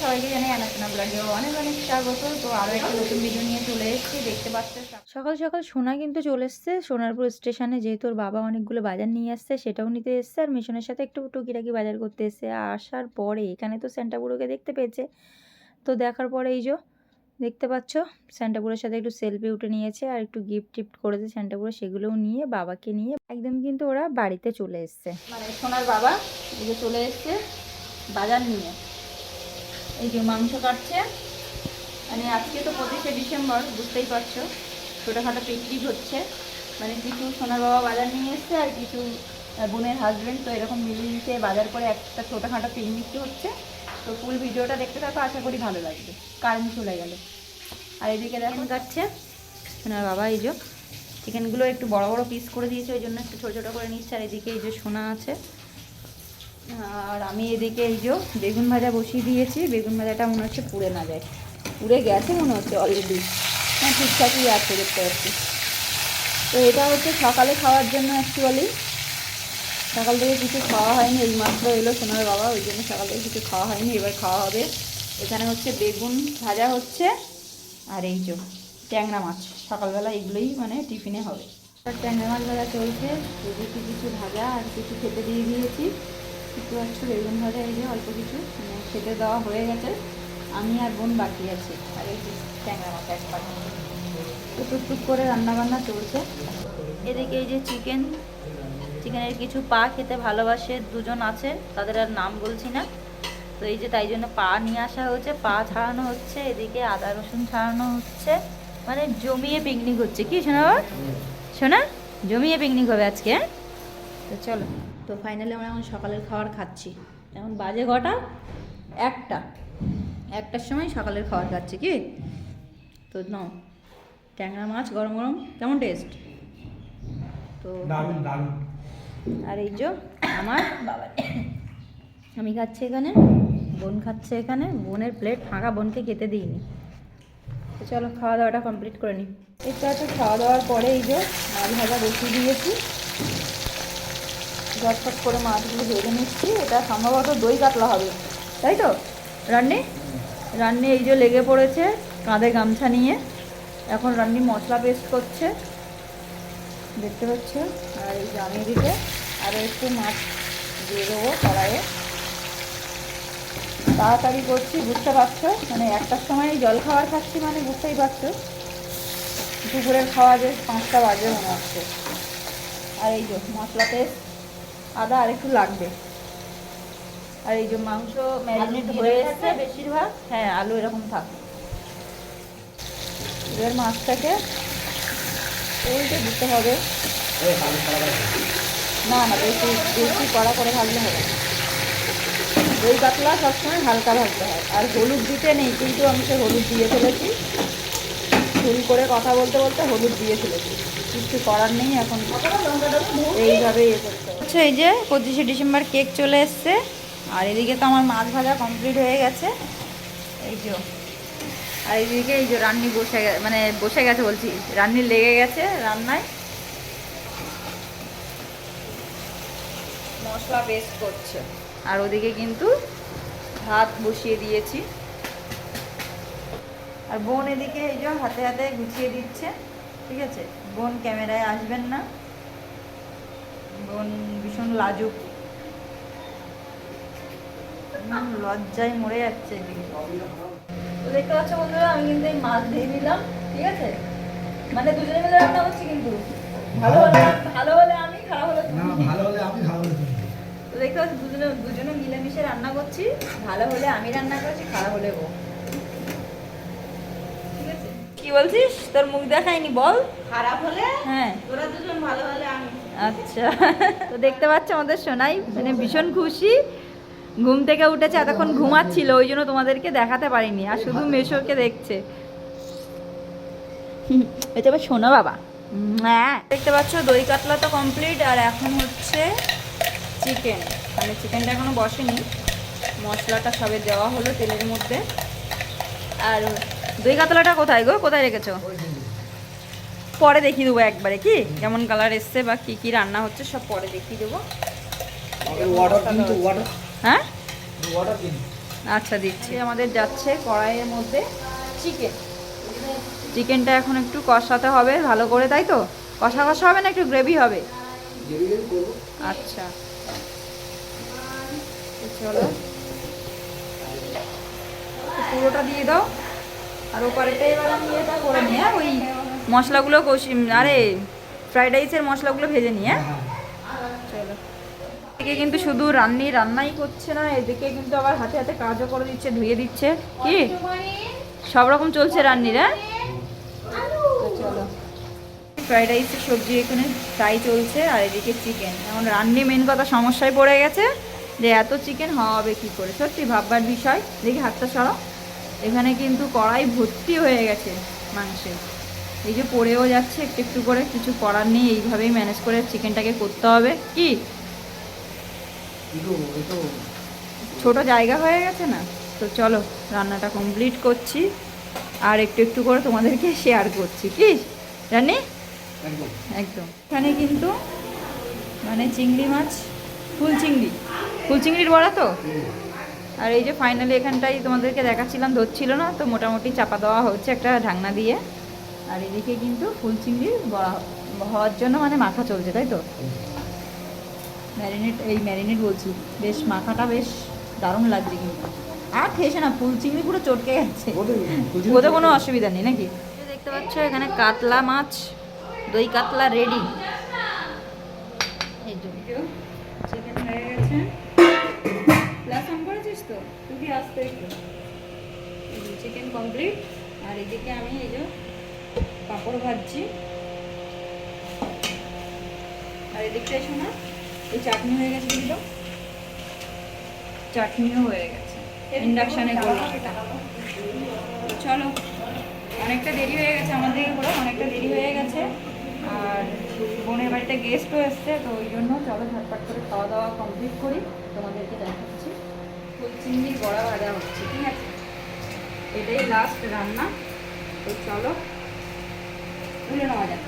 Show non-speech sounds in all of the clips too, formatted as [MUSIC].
সবাইকে জানাই আলোচনা ব্লগে অনেক অনেক স্বাগত। তো আরও একটা নতুন ভিডিও নিয়ে চলে এসেছি দেখতে পাচ্ছ সকাল সকাল সোনা কিন্তু চলে এসছে সোনারপুর স্টেশনে যেহেতু ওর বাবা অনেকগুলো বাজার নিয়ে আসছে সেটাও নিতে এসছে আর মিশনের সাথে একটু টুকিটাকি বাজার করতে এসছে। আসার পরে এখানে তো সেন্টাপুরোকে দেখতে পেয়েছে। তো দেখার পরে এই যে দেখতে পাচ্ছ স্যান্টাপুরের সাথে একটু সেলফি উঠে নিয়েছে আর একটু গিফট টিফট করেছে স্যান্টাপুরে সেগুলোও নিয়ে বাবাকে নিয়ে একদম কিন্তু ওরা বাড়িতে চলে এসছে। মানে সোনার বাবা চলে এসছে বাজার নিয়ে। এই যে মাংস কাটছে। মানে আজকে তো পঁচিশে ডিসেম্বর, বুঝতেই পারছ। ছোটোখাটো পিকনিক হচ্ছে। মানে কিছু সোনার বাবা বাজার নিয়ে এসছে আর কিছু বোনের হাজবেন্ড তো এরকম মিলিয়ে বাজার করে একটা ছোটোখাটো পিকনিক হচ্ছে। তো ফুল ভিডিওটা দেখতে থাকো, আশা করি ভালো লাগবে। কারেন্ট চলে গেল। আর এদিকে দেখুন কাটছে। সোনার বাবা, এই যে চিকেনগুলো একটু বড় বড় পিস করে দিয়েছে, ওই জন্য একটু ছোটো ছোটো করে নিচ্ছে। আর এদিকে এই যে সোনা আছে আর আমি এদিকে এই যে বেগুন ভাজা বসিয়ে দিয়েছি, বেগুন ভাজাটা মনে হচ্ছে পুড়ে না যায়। পুড়ে গেছে মনে হচ্ছে অলরেডি হ্যাঁ ঠিকঠাকই আছে দেখতে পাচ্ছি। তো এটা হচ্ছে সকালে খাওয়ার জন্য অ্যাকচুয়ালি সকাল থেকে কিছু খাওয়া হয়নি, এই মাত্র এলো সোনার বাবা, ওই জন্য সকাল থেকে কিছু খাওয়া হয়নি, এবার খাওয়া হবে। এখানে হচ্ছে বেগুন ভাজা হচ্ছে, আর এই যে ট্যাংরা মাছ। সকালবেলা এগুলোই মানে টিফিনে হবে। ট্যাংরা মাছ ভাজা চলছে কিছু ভাজা আর কিছু খেতে দিয়ে দিয়েছি। একটু পাচ্ছ বেগুন ভাজা এই যে অল্প কিছু মানে খেতে দেওয়া হয়ে গেছে। আমি আর বোন বাকি আছে আর এই যে ট্যাংরা মাছ এক তো টুকটুক করে রান্নাবান্না চলছে। এদিকে এই যে চিকেন চিকেনের কিছু পা খেতে ভালোবাসে দুজন আছে তাদের আর নাম বলছি না। তো এই যে তাই জন্য পা নিয়ে আসা হচ্ছে পা ছাড়ানো হচ্ছে এদিকে আদা রসুন ছাড়ানো হচ্ছে। মানে জমিয়ে পিকনিক হচ্ছে কি শোনা? শোনা? জমিয়ে পিকনিক হবে আজকে হ্যাঁ? তো চলো। তো ফাইনালি আমরা এখন সকালের খাবার খাচ্ছি। এখন বাজে কটা? একটা। একটার সময় সকালের খাবার খাচ্ছি কি? তো নাও ট্যাংরা মাছ গরম গরম কেমন টেস্ট তো আর এই যে আমার বাবা আমি খাচ্ছি এখানে বোন খাচ্ছে এখানে বোনের প্লেট ফাঁকা বোনকে খেতে দিইনি। তো চলো খাওয়া দাওয়াটা কমপ্লিট করে নিই একটু একটু খাওয়া দাওয়ার পরে এই যে মাছ ভাজা বসিয়ে দিয়েছি। ঝটফট করে মাছগুলো ভেজে নিচ্ছি। এটা সম্ভবত দই কাতলা হবে। তাই তো? রান্নি? রান্নি এই যে লেগে পড়েছে, কাঁধে গামছা নিয়ে। এখন রান্নি মশলা পেস্ট করছে। দেখতে পাচ্ছ? আর এই যে আমি দিতে আরও একটু মাছ দিয়ে দেবো কড়াইয়ে। তাড়াতাড়ি করছি, বুঝতে পারছ? মানে একটার সময় জল খাবার খাচ্ছি মানে বুঝতেই পারছ? দুপুরের খাওয়া যে পাঁচটা বাজে মনে হচ্ছে। আর এই যে মশলাতে আদা আর একটু লাগবে। আর এই যে মাংস ম্যারিনেট হয়ে এসছে বেশিরভাগ হ্যাঁ আলু এরকম থাকে। এবার মাছটাকে উল্টে দিতে হবে। না না বেশি বেশি কড়া করে ভাজলে হবে। দই পাতলা সবসময় হালকা ভাজতে হয়। আর হলুদ দিতে নেই কিন্তু আমি সে হলুদ দিয়ে ফেলেছি। ভুল করে কথা বলতে বলতে হলুদ দিয়ে ফেলেছি। কিছু করার নেই, এখন এইভাবে আচ্ছা এই যে পঁচিশে ডিসেম্বর কেক চলে এসছে, আর এদিকে তো আমার মাছ ভাজা কমপ্লিট হয়ে গেছে। এই যে, আর এইদিকে এই যে রান্নি বসে মানে বসে গেছে বলছি, রান্নি লেগে গেছে রান্নায়। মশলা পেস্ট করছে, আর ওদিকে কিন্তু ভাত বসিয়ে দিয়েছি। আর বোন এদিকে এই যে হাতে হাতে গুছিয়ে দিচ্ছে, ঠিক আছে? বোন ক্যামেরায় আসবেন না। বোন ভীষণ লাজুক। লজ্জায় মরে যাচ্ছে তো দেখতে পাচ্ছ বন্ধুরা আমি কিন্তু এই মাছ দিয়ে দিলাম ঠিক আছে? মানে দুজনে মিলে রান্না করছি কিন্তু। ভালো হলে ভালো হলে আমি খারাপ হলে না ভালো হলে আমি ভালো হলে তো দেখতে পাচ্ছি দুজনে দুজনে মিলেমিশে রান্না করছি। ভালো হলে আমি রান্না করছি খারাপ হলে আছে কি বলছিস? তোর মুখ দেখায়নি বল। খারাপ হলে? হ্যাঁ। তোরা দুজন ভালো হলে আমি। আচ্ছা। তো দেখতে পাচ্ছ আমাদের সোনাই মানে ভীষণ খুশি। ঘুম থেকে উঠেছে এতক্ষণ ঘুমাচ্ছিল ওই জন্য তোমাদেরকে দেখাতে পারিনি আর শুধু মেশোকে দেখছে। এটা আবার শোনো বাবা। হ্যাঁ। দেখতে পাচ্ছ দই কাতলা তো কমপ্লিট আর এখন হচ্ছে চিকেন মানে চিকেনটা এখনও বসেনি। মশলাটা সবে দেওয়া হলো তেলের মধ্যে। আর দই কাতলাটা কোথায় গো? কোথায় রেখেছো? পরে দেখিয়ে দেবো একবারে কি? কেমন কালার এসছে বা কি কি রান্না হচ্ছে সব পরে দেখিয়ে দেবো। হ্যাঁ? ওয়াটার আচ্ছা দিচ্ছি। আমাদের যাচ্ছে কড়াইয়ের মধ্যে চিকেন চিকেনটা এখন একটু কষাতে হবে ভালো করে তাই তো? কষা কষা হবে না একটু গ্রেভি হবে? আচ্ছা। চলো। পুরোটা দিয়ে দাও। আর ওপারেটা এবার আমি এটা করে নিয়ে ওই মশলাগুলো কষি আরে ফ্রাইড রাইসের মশলাগুলো ভেজে নিয়ে চলো। এদিকে কিন্তু শুধু রান্নি রান্নাই করছে না এদিকে কিন্তু আবার হাতে হাতে কাজও করে দিচ্ছে ধুয়ে দিচ্ছে কি? সব রকম চলছে রান্নির হ্যাঁ? চলো। ফ্রাইড রাইসের সবজি এখানে ফ্রাই চলছে আর এদিকে চিকেন এখন রান্নি মেন কথা সমস্যায় পড়ে গেছে যে এত চিকেন হবে কি করে? সত্যি ভাববার বিষয়। দেখি হাতটা সরাও। এখানে কিন্তু কড়াই ভর্তি হয়ে গেছে মাংসে। এই যে পড়েও যাচ্ছে একটু একটু করে কিছু করার নেই এইভাবেই ম্যানেজ করে চিকেনটাকে করতে হবে। কি? ছোট জায়গা হয়ে গেছে না? তো চলো রান্নাটা কমপ্লিট করছি। আর একটু একটু করে তোমাদেরকে [LAUGHS] শেয়ার করছি। কি? জানি একদম। এখানে কিন্তু মানে চিংড়ি মাছ ফুল চিংড়ি। ফুল চিংড়ির বড়া তো? আর এই যে ফাইনালি এখানটাই তোমাদেরকে দেখাচ্ছিলাম ধরছিল না তো মোটামুটি চাপা দেওয়া হচ্ছে একটা ঢাকনা দিয়ে। আর এদিকে কিন্তু ফুল চিংড়ির বড়া হওয়ার জন্য মানে মাখা চলছে তাই তো? ম্যারিনেট এই ম্যারিনেট বলছি। বেশ মাখাটা বেশ দারুণ লাগছে কিন্তু। আর খেয়েছে না ফুল চিংড়ি পুরো চটকে গেছে। ওদের কোনো অসুবিধা নেই নাকি? দেখতে পাচ্ছ এখানে কাতলা মাছ দই কাতলা রেডি। এই যে চিকেন গেছে অন করেছিস তো? তুই কি আসতে চিকেন কমপ্লিট আর এদিকে আমি এই যে পাঁপড় ভাজছি। আর এদিকটাই শোনা এই চাটনি হয়ে গেছে দিল চাটনিও হয়ে গেছে। ইন্ডাকশানে করলাম। চলো অনেকটা দেরি হয়ে গেছে আমাদের করে অনেকটা দেরি হয়ে গেছে। আর বোনের বাড়িতে গেস্টও এসছে তো ওই জন্য চলো ঝটপট করে খাওয়া দাওয়া কমপ্লিট করি। তোমাদেরকে দেখাচ্ছি। চিংড়ির বড়া ভাজা হচ্ছে, ঠিক আছে? এটাই লাস্ট রান্না। তো চলো, তুলে নেওয়া যাক।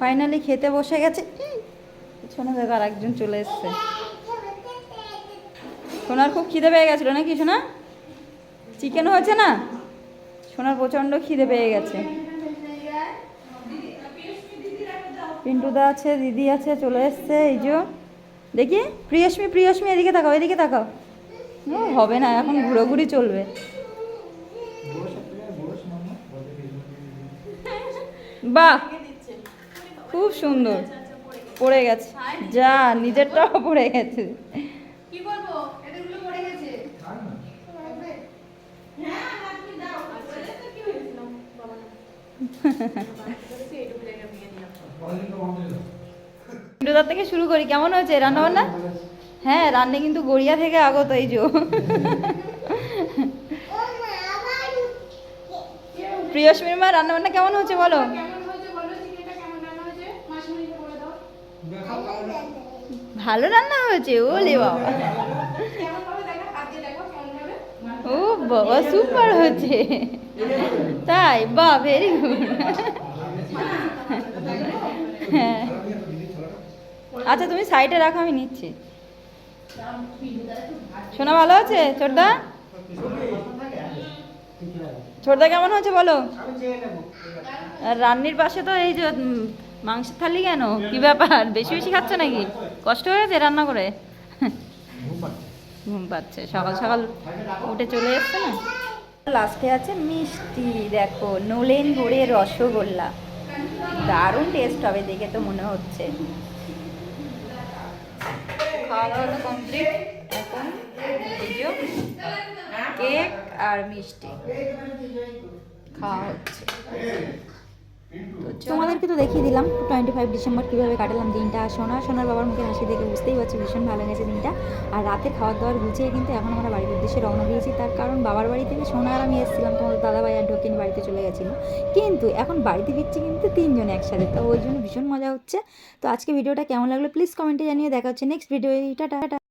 ফাইনালি খেতে বসে গেছে। পিছনে দেখো আর একজন চলে এসছে। সোনার খুব খিদে পেয়ে গেছিল নাকি সোনা? চিকেন হয়েছে না? সোনার প্রচণ্ড খিদে পেয়ে গেছে। পিন্টুদা আছে, দিদি আছে, চলে এসছে, এই যে। দেখি প্রিয়স্মি প্রিয়স্মি এদিকে তাকাও এদিকে তাকাও। ও, হবে না এখন ঘুরোঘুরি চলবে। বাহ! খুব সুন্দর। পড়ে গেছে। যা নিজেরটাও পড়ে গেছে। হ্যাঁ [LAUGHS] বাবা পিন্টুদার থেকে শুরু করি। কেমন হয়েছে? রান্না বান্না? হ্যাঁ রান্না কিন্তু গড়িয়া থেকে আগত এই যে। প্রিয়স্মির মা রান্না বান্না কেমন হচ্ছে বলো? রান্না হয়েছে? ভালো রান্না হয়েছে। বাবা। দেখো? কেমন ভাবে ও বাবা সুপার হয়েছে। তাই? বা ভেরি গুড হ্যাঁ। আচ্ছা তুমি সাইডে রাখো, আমি নিচ্ছি। শোনা ভালো আছে? ছোটদা? ছোটদা কেমন হয়েছে বলো? রান্নির পাশে তো এই যে মাংসের থালি কেন? কি ব্যাপার? বেশি বেশি খাচ্ছ নাকি? কষ্ট হয়েছে রান্না করে? ঘুম পাচ্ছে, সকাল সকাল উঠে চলে এসছে না? লাস্টে আছে মিষ্টি, দেখো, নলেন গুড়ের রসগোল্লা। দারুণ টেস্ট হবে, দেখে তো মনে হচ্ছে। খাওয়া দাওয়া তো কমপ্লিট এখন কেক আর মিষ্টি। খাওয়া হচ্ছে। তোমাদেরকে তো দেখিয়ে দিলাম টোয়েন্টি ফাইভ ডিসেম্বর কীভাবে কাটালাম দিনটা। আর সোনা সোনার বাবার মুখে হাসি দেখে বুঝতেই পারছি ভীষণ ভালো গেছে দিনটা। আর রাতে খাওয়ার দাওয়ার গুছিয়ে কিন্তু এখন আমরা বাড়ির উদ্দেশ্যে রওনা দিয়েছি। তার কারণ বাবার বাড়ি থেকে সোনা আর আমি এসেছিলাম তোমাদের দাদা ভাই আর ঢোকেনি বাড়িতে চলে গেছিল। কিন্তু এখন বাড়িতে ফিরছি কিন্তু তিনজন একসাথে তো ওই জন্য ভীষণ মজা হচ্ছে। তো আজকে ভিডিওটা কেমন লাগল প্লিজ কমেন্টে জানিয়ে দেখা হচ্ছে নেক্সট ভিডিও টাটা।